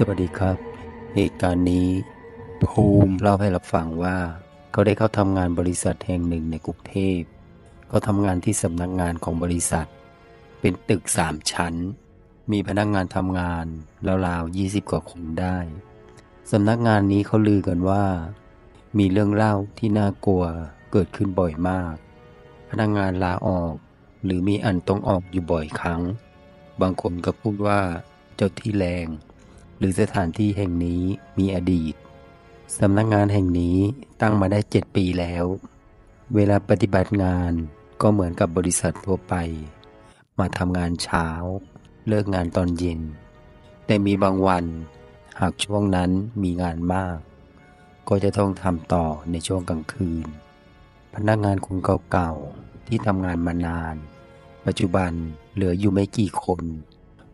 สวัสดีครับ เหตุการณ์นี้ภูมิเล่าให้เราฟังว่า เขาได้เข้าทำงานบริษัทแห่งหนึ่งในกรุงเทพเขาทำงานที่สำนักงานของบริษัท เป็นตึกสามชั้น มีพนักงานทำงานราวๆ20 กว่าคนได้สำนักงานนี้เขาลือกันว่า มีเรื่องเล่าที่น่ากลัวเกิดขึ้นบ่อยมาก พนักงานลาออก หรือมีอันต้องออกอยู่บ่อยครั้ง บางคนก็พูดว่าเจ้าที่แรง หรือสถานที่แห่งนี้มีอดีตสำนักงานแห่งนี้ตั้งมาได้7ปีแล้ว เวลาปฏิบัติงานก็เหมือนกับบริษัททั่วไป มาทำงานเช้า เลิกงานตอนเย็น แต่มีบางวัน หากช่วงนั้นมีงานมาก ก็จะต้องทำต่อในช่วงกลางคืน พนักงานคนเก่าๆที่ทำงานมานาน ปัจจุบันเหลืออยู่ไม่กี่คน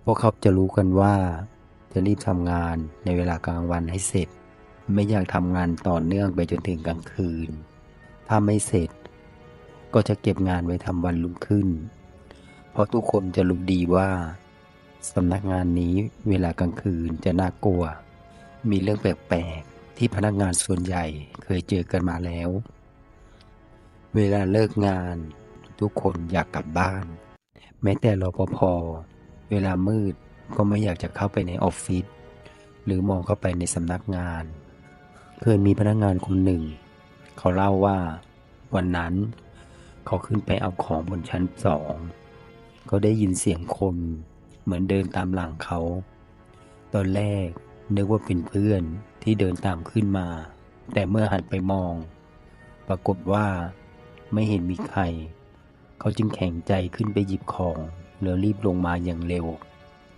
พวกเขาจะรู้กันว่า จะรีบทำงานในเวลากลางวันให้เสร็จ ไม่อยากทำงานต่อเนื่องไปจนถึงกลางคืน ถ้าไม่เสร็จ ก็จะเก็บงานไว้ทำวันรุ่งขึ้น เพราะทุกคนจะรู้ดีว่าสำนักงานนี้เวลากลางคืนจะน่ากลัว มีเรื่องแปลกๆที่พนักงานส่วนใหญ่เคยเจอกันมาแล้ว เวลาเลิกงานทุกคนอยากกลับบ้าน แม้แต่รปภเวลามืด ก็ไม่อยากจะเข้าไปในออฟฟิศหรือมองเข้าไปในสำนักงานเคยมีพนักงานคนหนึ่ง เขาเล่าว่าวันนั้นเขาขึ้นไปเอาของบนชั้นสองเขาได้ยินเสียงคนเหมือนเดินตามหลังเขา ตอนแรกนึกว่าเป็นเพื่อนที่เดินตามขึ้นมา แต่เมื่อหันไปมอง ปรากฏว่าไม่เห็นมีใคร เขาจึงแข็งใจขึ้นไปหยิบของแล้วรีบลงมาอย่างเร็ว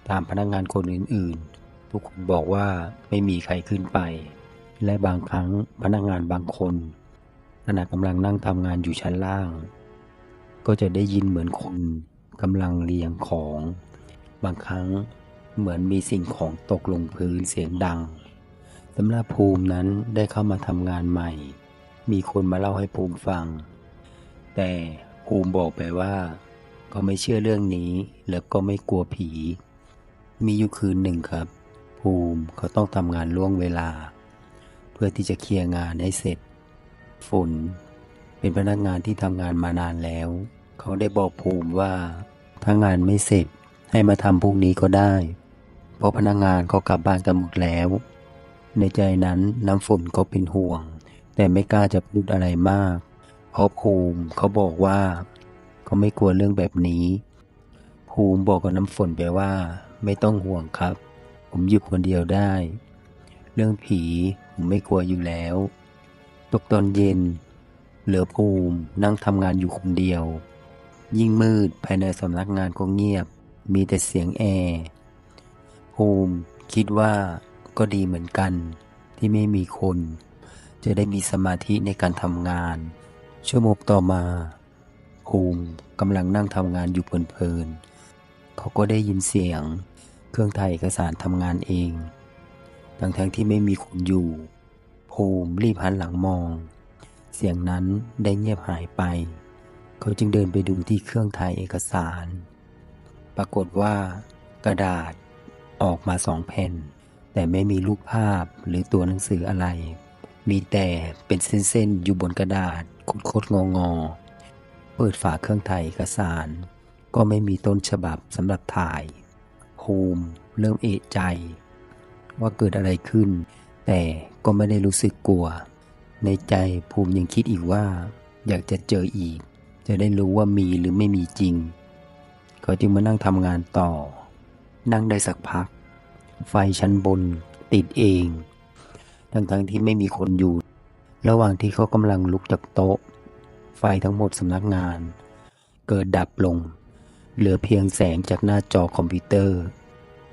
ตามพนักงานคนอื่นๆ ทุกคนบอกว่าไม่มีใครขึ้นไป และบางครั้งพนักงานบางคนขณะกำลังนั่งทำงานอยู่ชั้นล่าง ก็จะได้ยินเหมือนคนกำลังเรียงของ บางครั้งเหมือนมีสิ่งของตกลงพื้นเสียงดังสำหรับภูมินั้นได้เข้ามาทำงานใหม่ มีคนมาเล่าให้ภูมิฟัง แต่ภูมิบอกไปว่าเขาไม่เชื่อเรื่องนี้แล้วก็ไม่กลัวผี มีอยู่คืนหนึ่งครับ ภูมิเขาต้องทำงานล่วงเวลา เพื่อที่จะเคลียร์งานให้เสร็จ ฝน เป็นพนักงานที่ทำงานมานานแล้ว เขาได้บอกภูมิว่า ถ้างานไม่เสร็จให้มาทำพรุ่งนี้ก็ได้ เพราะพนักงานเขากลับบ้านกันหมดแล้ว ในใจนั้นน้ำฝนก็เป็นห่วง แต่ไม่กล้าจะพูดอะไรมาก เพราะภูมิเขาบอกว่า เขาไม่กลัวเรื่องแบบนี้ ภูมิบอกกับน้ำฝนไปว่า ไม่ต้องห่วงครับ ผมอยู่คนเดียวได้ เรื่องผีผมไม่กลัวอยู่แล้ว ตกตอนเย็น เหลือภูมินั่งทำงานอยู่คนเดียว ยิ่งมืดภายในสำนักงานก็เงียบ มีแต่เสียงแอร์ภูมิคิดว่าก็ดีเหมือนกันที่ไม่มีคน จะได้มีสมาธิในการทำงาน ชั่วโมงต่อมา ภูมิกำลังนั่งทำงานอยู่เพลินๆเขาก็ได้ยินเสียง เครื่องถ่ายเอกสารทำงานเอง ทั้งๆทที่ไม่มีคนอยู่ ภูมิรีบหันหลังมอง เสียงนั้นได้เงียบหายไป เขาจึงเดินไปดูที่เครื่องถ่ายเอกสาร ปรากฏว่ากระดาษออกมาสองแผ่น แต่ไม่มีรูปภาพหรือตัวหนังสืออะไร มีแต่เป็นเส้นๆอยู่บนกระดาษคดๆงอเปิดฝาเครื่องถ่ายเอกสาร ก็ไม่มีต้นฉบับสำหรับถ่าย ภูมิ เริ่มเอะใจ ว่าเกิดอะไรขึ้น แต่ก็ไม่ได้รู้สึกกลัว ในใจภูมิยังคิดอีกว่า อยากจะเจออีก จะได้รู้ว่ามีหรือไม่มีจริง เขาจึงมานั่งทำงานต่อ นั่งได้สักพัก ไฟชั้นบน ติดเอง ทั้งๆที่ไม่มีคนอยู่ ระหว่างที่เขากำลังลุกจากโต๊ะ ไฟทั้งหมดสำนักงาน เกิดดับลง เหลือเพียงแสงจากหน้าจอคอมพิวเตอร์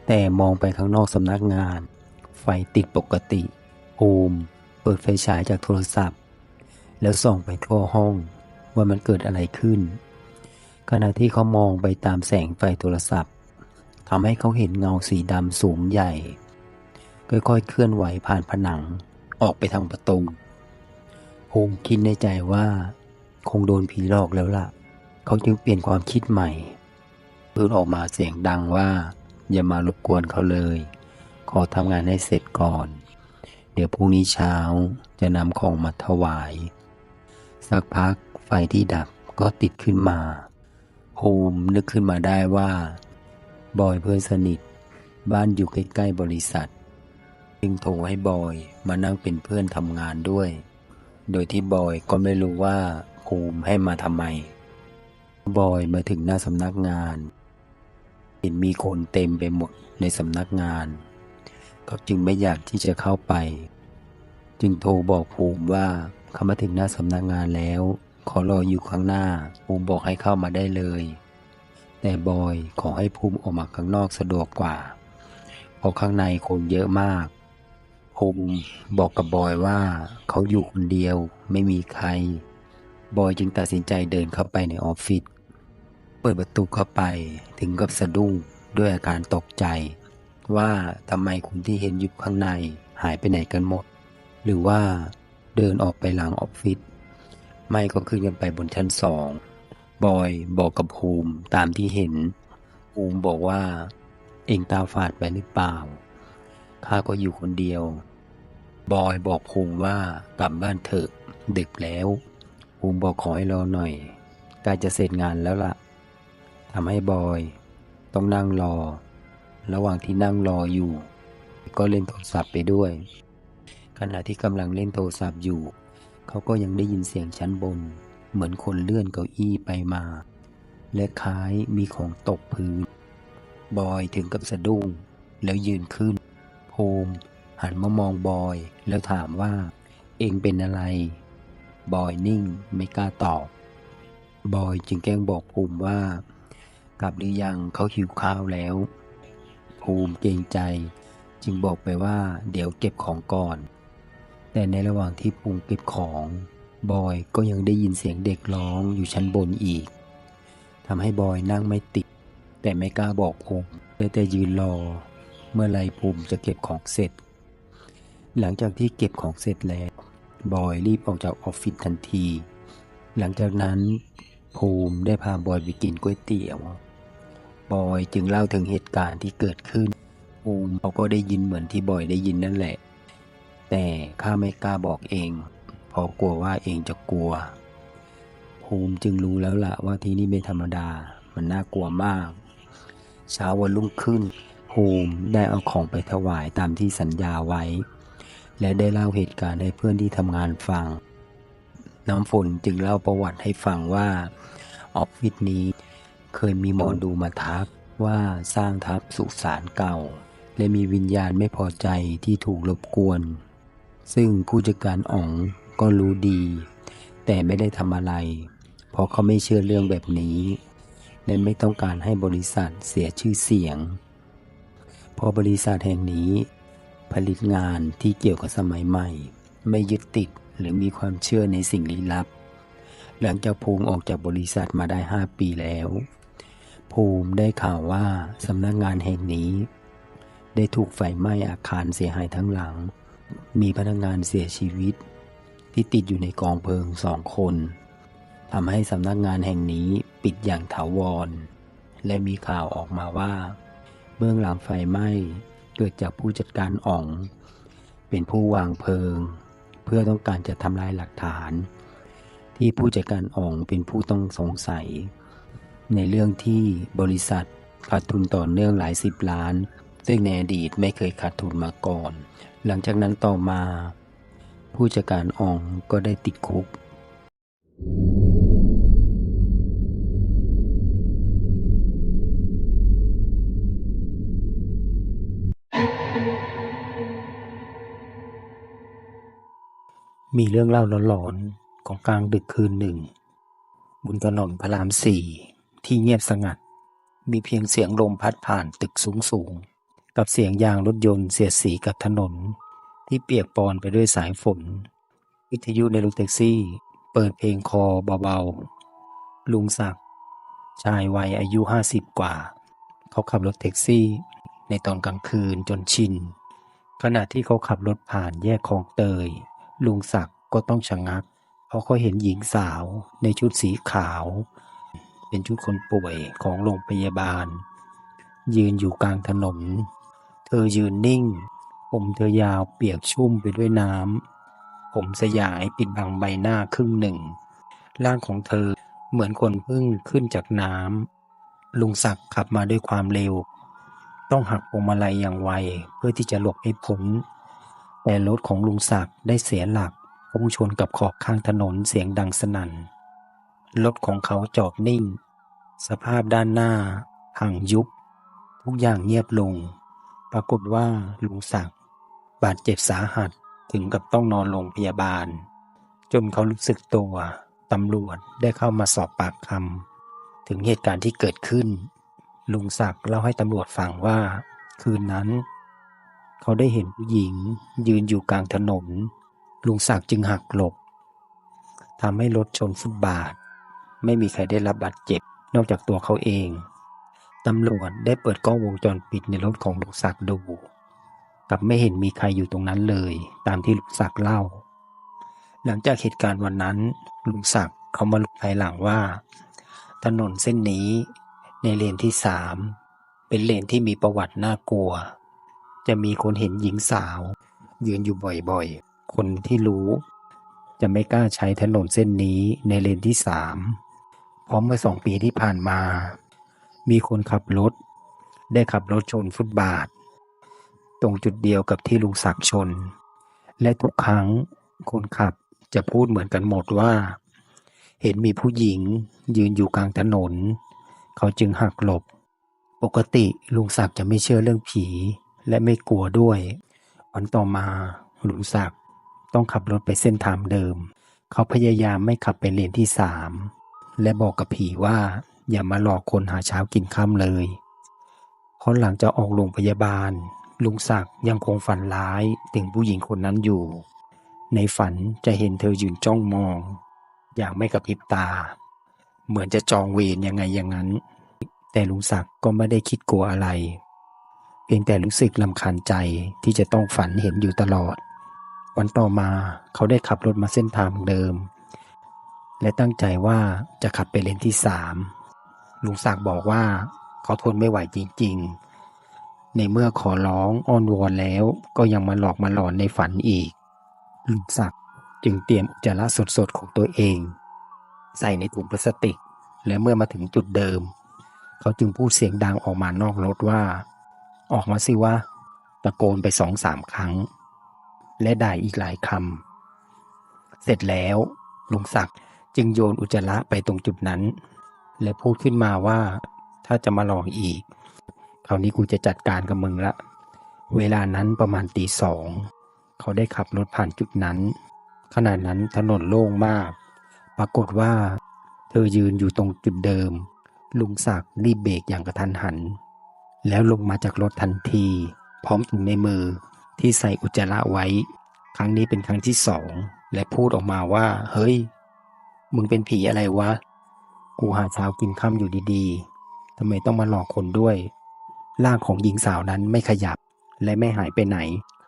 แต่มองไปข้างนอกสำนักงาน ไฟติดปกติภูมิเปิดไฟฉายจากโทรศัพท์ แล้วส่องไปทั่วห้องว่ามันเกิดอะไรขึ้น ขณะที่เขามองไปตามแสงไฟโทรศัพท์ทำให้เขาเห็นเงาสีดำสูงใหญ่ ค่อยๆเคลื่อนไหวผ่านผนังออกไปทางประตูภูมิคิดในใจว่า คงโดนผีหลอกแล้วล่ะ เขาจึงเปลี่ยนความคิดใหม่ พูดออกมาเสียงดังว่า อย่ามารบกวนเขาเลย ขอทำงานให้เสร็จก่อน เดี๋ยวพรุ่งนี้เช้าจะนำของมาถวาย สักพักไฟที่ดับก็ติดขึ้นมาภูมินึกขึ้นมาได้ว่า บอยเพื่อนสนิท บ้านอยู่ใกล้ๆบริษัท จึงโทรให้บอยมานั่งเป็นเพื่อนทำงานด้วย โดยที่บอยก็ไม่รู้ว่าภูมิให้มาทำไม บอยมาถึงหน้าสำนักงาน เห็นมีคนเต็มไปหมดในสำนักงานเขาจึงไม่อยากที่จะเข้าไป จึงโทรบอกภูมิว่าเขามาถึงหน้าสำนักงานแล้ว ขอรออยู่ข้างหน้า ภูมิบอกให้เข้ามาได้เลย แต่บอยขอให้ภูมิออกมาข้างนอกสะดวกกว่าเพราะข้างในคนเยอะมากภูมิบอกกับบอยว่าเขาอยู่คนเดียวไม่มีใคร บอยจึงตัดสินใจเดินเข้าไปในออฟฟิศ เปิดประตูเข้าไปถึงกับสะดุ้งด้วยอาการตกใจ ว่าทำไมคนที่เห็นอยู่ข้างในหายไปไหนกันหมด หรือว่าเดินออกไปหลังออฟฟิศไม่ก็ขึ้นกันไปบนชั้นสองบอยบอกกับภูมิตามที่เห็น ภูมิบอกว่า เองตาฝาดไปหรือเปล่าข้าก็อยู่คนเดียว บอยบอกภูมิว่ากลับบ้านเถอะดึกแล้ว ภูมิบอกขอให้รอหน่อยใกล้จะเสร็จงานแล้วล่ะ ทำให้บอย ต้องนั่งรอ ระหว่างที่นั่งรออยู่ ก็เล่นโทรศัพท์ไปด้วย ขณะที่กำลังเล่นโทรศัพท์อยู่ เขาก็ยังได้ยินเสียงชั้นบน เหมือนคนเลื่อนเก้าอี้ไปมา และคล้ายมีของตกพื้น บอยถึงกับสะดุ้ง แล้วยืนขึ้นภูมิหันมามองบอย แล้วถามว่า เองเป็นอะไร บอยนิ่งไม่กล้าตอบ บอยจึงแกล้งบอกภูมิว่า ลับหรือยังเขาหิวข้าวแล้ว ภูมิเกรงใจ จึงบอกไปว่า เดี๋ยวเก็บของก่อน แต่ในระหว่างที่ภูมิเก็บของ บอยก็ยังได้ยินเสียงเด็กร้องอยู่ชั้นบนอีกทำให้บอยนั่งไม่ติด แต่ไม่กล้าบอกภูมิได้แต่ยืนรอ เมื่อไรภูมิจะเก็บของเสร็จ หลังจากที่เก็บของเสร็จแล้ว บอยรีบออกจากออฟฟิศทันที หลังจากนั้นภูมิได้พาบอยไปกินก๋วยเตี๋ยว บอยจึงเล่าถึงเหตุการณ์ที่เกิดขึ้นภูมิเขาก็ได้ยินเหมือนที่บอยได้ยินนั่นแหละ แต่ข้าไม่กล้าบอกเอง เพราะกลัวว่าเองจะกลัว ภูมิจึงรู้แล้วล่ะว่าที่นี่ไม่ธรรมดา มันน่ากลัวมาก เช้าวันรุ่งขึ้น ภูมิได้เอาของไปถวายตามที่สัญญาไว้ และได้เล่าเหตุการณ์ให้เพื่อนที่ทำงานฟัง น้ำฝนจึงเล่าประวัติให้ฟังว่าออฟฟิศนี้ เคยมีหมอดูมาทักว่าสร้างทับสุสานเก่า และมีวิญญาณไม่พอใจที่ถูกรบกวน ซึ่งผู้จัดการอ๋องก็รู้ดี แต่ไม่ได้ทำอะไร เพราะเขาไม่เชื่อเรื่องแบบนี้ และไม่ต้องการให้บริษัทเสียชื่อเสียง เพราะบริษัทแห่งนี้ ผลิตงานที่เกี่ยวกับสมัยใหม่ ไม่ยึดติดหรือมีความเชื่อในสิ่งลี้ลับ หลังจากภูมิออกจากบริษัทมาได้ 5 ปีแล้ว ภูมิได้ข่าวว่าสำนักงานแห่งนี้ ได้ถูกไฟไหม้อาคารเสียหายทั้งหลัง มีพนักงานเสียชีวิต ที่ติดอยู่ในกองเพลิงสองคนทำให้สำนักงานแห่งนี้ปิดอย่างถาวร และมีข่าวออกมาว่า เบื้องหลังไฟไหม้เกิดจากผู้จัดการอ๋อง เป็นผู้วางเพลิง เพื่อต้องการจะทำลายหลักฐาน ที่ผู้จัดการอ๋องเป็นผู้ต้องสงสัย ในเรื่องที่บริษัทขาดทุนต่อเนื่องหลายสิบล้าน ซึ่งในอดีตไม่เคยขาดทุนมาก่อน หลังจากนั้นต่อมา ผู้จัดการอองก็ได้ติดคุก มีเรื่องเล่าหลอนๆของกลางดึกคืนหนึ่งบนถนนพระรามสี่ ที่เงียบสงัด มีเพียงเสียงลมพัดผ่านตึกสูงๆกับเสียงยางรถยนต์เสียดสีกับถนน ที่เปียกปอนไปด้วยสายฝน วิทยุในรถแท็กซี่ เปิดเพลงคอเบาๆ ลุงศักดิ์ชายวัยอายุห้าสิบกว่า เขาขับรถแท็กซี่ ในตอนกลางคืนจนชิน ขณะที่เขาขับรถผ่านแยกคลองเตย ลุงศักดิ์ก็ต้องชะงัก เพราะเขาเห็นหญิงสาวในชุดสีขาว เป็นชุดคนป่วยของโรงพยาบาล ยืนอยู่กลางถนน เธอยืนนิ่ง ผมเธอยาวเปียกชุ่มไปด้วยน้ำ ผมสยายปิดบังใบหน้าครึ่งหนึ่ง ร่างของเธอเหมือนคนพิ่งขึ้นจากน้ำ ลุงศักดิ์ขับมาด้วยความเร็ว ต้องหักพวงมาลัยอย่างไวเพื่อที่จะหลบให้พ้นแต่รถของลุงศักดิ์ได้เสียหลักพุ่งชนกับขอบข้างถนนเสียงดังสนั่น รถของเขาจอดนิ่ง สภาพด้านหน้าพังยุบ ทุกอย่างเงียบลง ปรากฏว่าลุงศักดิ์บาดเจ็บสาหัสถึงกับต้องนอนโรงพยาบาล จนเขารู้สึกตัวตำรวจได้เข้ามาสอบปากคำถึงเหตุการณ์ที่เกิดขึ้น ลุงศักดิ์เล่าให้ตำรวจฟังว่า คืนนั้น เขาได้เห็นผู้หญิงยืนอยู่กลางถนน ลุงศักดิ์จึงหักหลบทำให้รถชนฟุตบาท ไม่มีใครได้รับบาดเจ็บ นอกจากตัวเขาเอง ตำรวจได้เปิดกล้องวงจรปิดในรถของลุงศักดิ์ดูกลับไม่เห็นมีใครอยู่ตรงนั้นเลย ตามที่ลุงศักดิ์เล่า หลังจากเหตุการณ์วันนั้นลุงศักดิ์เขามารู้ภายหลังว่า ถนนเส้นนี้ในเลนที่สามเป็นเลนที่มีประวัติน่ากลัว จะมีคนเห็นหญิงสาว ยืนอยู่บ่อยๆ คนที่รู้ จะไม่กล้าใช้ถนนเส้นนี้ในเลนที่สาม ราะเมื่อสองปีที่ผ่านมา มีคนขับรถ ได้ขับรถชนฟุตบาท ตรงจุดเดียวกับที่ลุงศักดิ์ชน และทุกครั้งคนขับจะพูดเหมือนกันหมดว่า เห็นมีผู้หญิงยืนอยู่กลางถนน เขาจึงหักหลบ ปกติลุงศักดิ์จะไม่เชื่อเรื่องผีและไม่กลัวด้วย วันต่อมาลุงศักดิ์ต้องขับรถไปเส้นทางเดิม เขาพยายามไม่ขับไปเลนที่สาม และบอกกับผีว่าอย่ามาหลอกคนหาเช้ากินค่ำเลย เพราะหลังจากออกโรงพยาบาล ลุงศักดิ์ยังคงฝันร้ายถึงผู้หญิงคนนั้นอยู่ ในฝันจะเห็นเธอยืนจ้องมอง อย่างไม่กระพริบตา เหมือนจะจองเวรยังไงอย่างนั้น แต่ลุงศักดิ์ก็ไม่ได้คิดกลัวอะไร เพียงแต่รู้สึกลำคาญใจที่จะต้องฝันเห็นอยู่ตลอด วันต่อมาเขาได้ขับรถมาเส้นทางเดิม และตั้งใจว่าจะขับไปเลนที่สามลุงศักดิ์บอกว่าเขาทนไม่ไหวจริง ๆ ในเมื่อขอร้องอ้อนวอนแล้วก็ยังมาหลอกมาหลอนในฝันอีก ลุงศักดิ์จึงเตรียมอุจจาระสดๆของตัวเอง ใส่ในถุงพลาสติก และเมื่อมาถึงจุดเดิม เขาจึงพูดเสียงดังออกมานอกรถว่า ออกมาสิว่าตะโกนไปสองสามครั้ง และด่าอีกหลายคำเสร็จแล้วลุงศักดิ์ จึงโยนอุจจาระไปตรงจุดนั้น และพูดขึ้นมาว่าถ้าจะมาลองอีก คราวนี้กูจะจัดการกับมึงละ เวลานั้นประมาณตีสอง เขาได้ขับรถผ่านจุดนั้น ขณะนั้นถนนโล่งมาก ปรากฏว่า เธอยืนอยู่ตรงจุดเดิม ลุงศักดิ์รีบเบรกอย่างกระทันหัน แล้วลงมาจากรถทันที พร้อมถุงในมือที่ใส่อุจจาระไว้ ครั้งนี้เป็นครั้งที่สอง และพูดออกมาว่า เฮ้ย มึงเป็นผีอะไรวะ กูหาเช้ากินค่ำอยู่ดีๆทำไมต้องมาหลอกคนด้วย ร่างของหญิงสาวนั้นไม่ขยับ และไม่หายไปไหน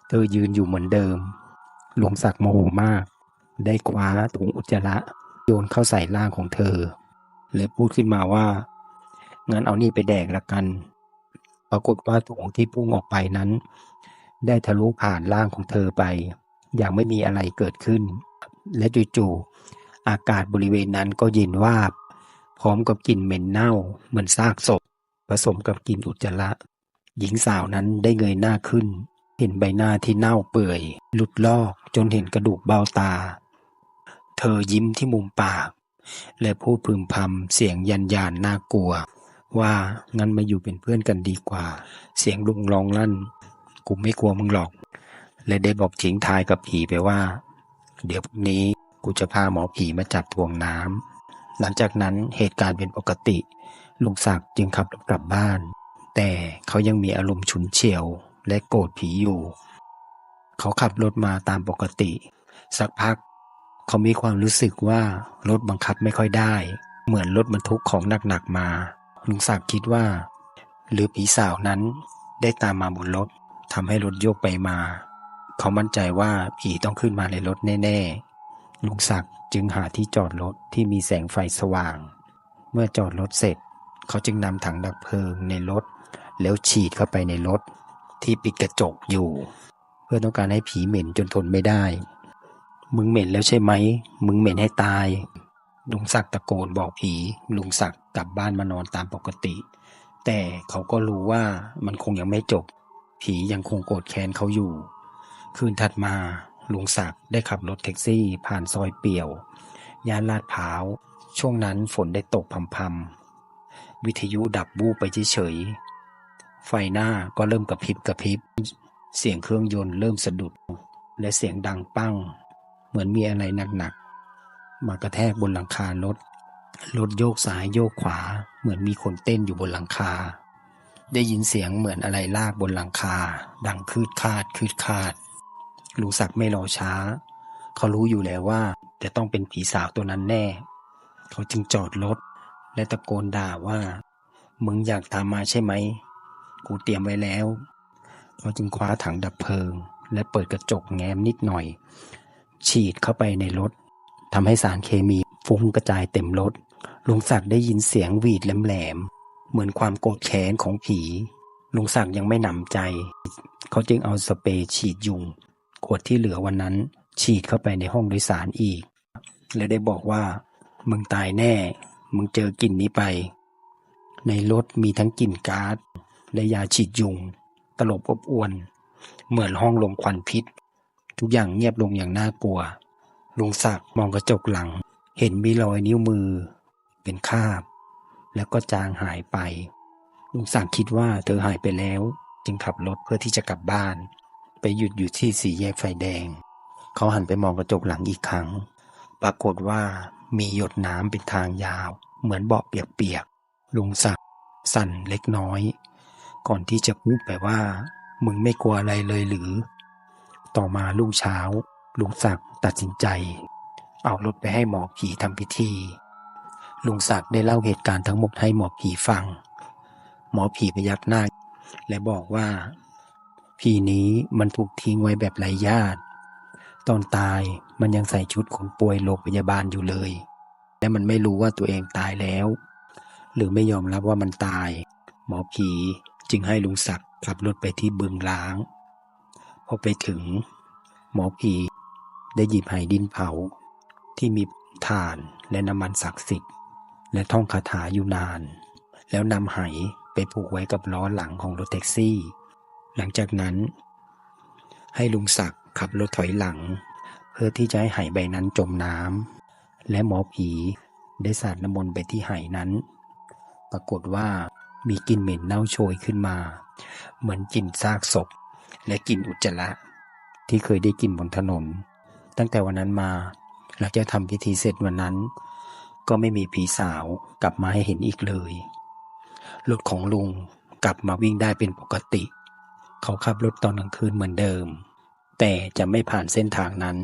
เธอยืนอยู่เหมือนเดิม หลวงศักดิ์โมโหมาก ได้คว้าถุงอุจจาระโยนเข้าใส่ร่างของเธอและพูดขึ้นมาว่า งั้นเอานี่ไปแดกละกัน ปรากฏว่าถุงที่พุ่งออกไปนั้น ได้ทะลุผ่านร่างของเธอไป อย่างไม่มีอะไรเกิดขึ้น และจู่ๆ อากาศบริเวณนั้นก็เย็นวาบ พร้อมกับกลิ่นเหม็นเน่าเหมือนซากศพ ผสมกับกลิ่นอุจจาระ หญิงสาวนั้นได้เงยหน้าขึ้น เห็นใบหน้าที่เน่าเปื่อย หลุดลอกจนเห็นกระดูกเบ้าตา เธอยิ้มที่มุมปาก และพูดพึมพำเสียงยันยานน่ากลัว ว่างั้นมาอยู่เป็นเพื่อนกันดีกว่า เสียงลุงร้องลั่นกูไม่กลัวมึงหรอก และได้บอกทิ้งทายกับผีไปว่า เดี๋ยวนี้ กูจะพาหมอผีมาจับทวงน้ำหลังจากนั้นเหตุการณ์เป็นปกติ ลุงศักดิ์จึงขับรถกลับบ้าน แต่เขายังมีอารมณ์ฉุนเฉียว และโกรธผีอยู่ เขาขับรถมาตามปกติ สักพัก เขามีความรู้สึกว่ารถบังคับไม่ค่อยได้ เหมือนรถบรรทุกของหนักๆมา ลุงศักดิ์คิดว่า หรือผีสาวนั้นได้ตามมาบนรถทำให้รถโยกไปมา เขามั่นใจว่าผีต้องขึ้นมาในรถแน่ๆ ลุงศักดิ์จึงหาที่จอดรถที่มีแสงไฟสว่าง เมื่อจอดรถเสร็จ เขาจึงนำถังดับเพลิงในรถ แล้วฉีดเข้าไปในรถ ที่ปิดกระจกอยู่ เพื่อต้องการให้ผีเหม็นจนทนไม่ได้ มึงเหม็นแล้วใช่ไหม มึงเหม็นให้ตาย ลุงศักดิ์ตะโกนบอกผี ลุงศักดิ์กลับบ้านมานอนตามปกติ แต่เขาก็รู้ว่ามันคงยังไม่จบ ผียังคงโกรธแค้นเขาอยู่ คืนถัดมา ลุงศักดิ์ได้ขับรถแท็กซี่ผ่านซอยเปี่ยว ย่านลาดพร้าว ช่วงนั้นฝนได้ตกพรำๆ วิทยุดับบูบไปเฉยๆ ไฟหน้าก็เริ่มกระพริบกระพริบ เสียงเครื่องยนต์เริ่มสะดุด และเสียงดังปั้ง เหมือนมีอะไรหนักๆ มากระแทกบนหลังคารถ รถโยกซ้ายโยกขวา เหมือนมีคนเต้นอยู่บนหลังคา ได้ยินเสียงเหมือนอะไรลากบนหลังคา ดังคืดคาดคืดคาด ลุงศักดิ์ไม่รอช้า เขารู้อยู่แล้วว่าจะต้องเป็นผีสาวตัวนั้นแน่ เขาจึงจอดรถ และตะโกนด่าว่า มึงอยากตามมาใช่ไหม กูเตรียมไว้แล้ว เขาจึงคว้าถังดับเพลิง และเปิดกระจกแง้มนิดหน่อย ฉีดเข้าไปในรถทำให้สารเคมีฟุ้งกระจายเต็มรถ ลุงศักดิ์ได้ยินเสียงหวีดแหลมๆ เหมือนความโกรธแค้นของผี ลุงศักดิ์ยังไม่หนำใจ เขาจึงเอาสเปรย์ฉีดยุง ขวดที่เหลือวันนั้น ฉีดเข้าไปในห้องโดยสารอีก และได้บอกว่า มึงตายแน่ มึงเจอกลิ่นนี้ไป ในรถมีทั้งกลิ่นก๊าซและยาฉีดยุง ตลบอบอวน เหมือนห้องลมควันพิษ ทุกอย่างเงียบลงอย่างน่ากลัว ลุงศักดิ์มองกระจกหลัง เห็นมีรอยนิ้วมือ เป็นคาบ แล้วก็จางหายไปลุงศักดิ์คิดว่าเธอหายไปแล้ว จึงขับรถเพื่อที่จะกลับบ้าน ไปหยุดอยู่ที่สี่แยกไฟแดง เขาหันไปมองกระจกหลังอีกครั้ง ปรากฏว่ามีหยดน้ำเป็นทางยาว เหมือนเบาะเปียกๆลุงศักดิ์สั่นเล็กน้อย ก่อนที่จะพูดไปว่า มึงไม่กลัวอะไรเลยหรือ ต่อมารุ่งเช้า ลุงศักดิ์ตัดสินใจ เอารถไปให้หมอผีทำพิธี ลุงศักดิ์ได้เล่าเหตุการณ์ทั้งหมดให้หมอผีฟัง หมอผีพยักหน้าและบอกว่า ผีนี้มันถูกทิ้งไว้แบบไร้ญาติ ตอนตายมันยังใส่ชุดคนป่วยโรงพยาบาลอยู่เลย และมันไม่รู้ว่าตัวเองตายแล้ว หรือไม่ยอมรับว่ามันตาย หมอผีจึงให้ลุงศักดิ์ขับรถไปที่บึงล้าง พอไปถึง หมอผีได้หยิบไหดินเผา ที่มีถ่านและน้ำมันศักดิ์สิทธิ์ และท่องคาถาอยู่นาน แล้วนำไหไปผูกไว้กับล้อหลังของรถแท็กซี่ หลังจากนั้น ให้ลุงศักดิ์ขับรถถอยหลัง เพื่อที่จะให้ไหใบนั้นจมน้ำและหมอผีได้สาดน้ำมนต์ไปที่ไหนั้น ปรากฏว่ามีกลิ่นเหม็นเน่าโชยขึ้นมา เหมือนกลิ่นซากศพ และกลิ่นอุจจาระที่เคยได้กลิ่นบนถนน ตั้งแต่วันนั้นมาหลังจากทำพิธีเสร็จวันนั้น ก็ไม่มีผีสาวกลับมาให้เห็นอีกเลยรถของลุงกลับมาวิ่งได้เป็นปกติ เขาขับรถตอนกลางคืนเหมือนเดิม แต่จะไม่ผ่านเส้นทางนั้น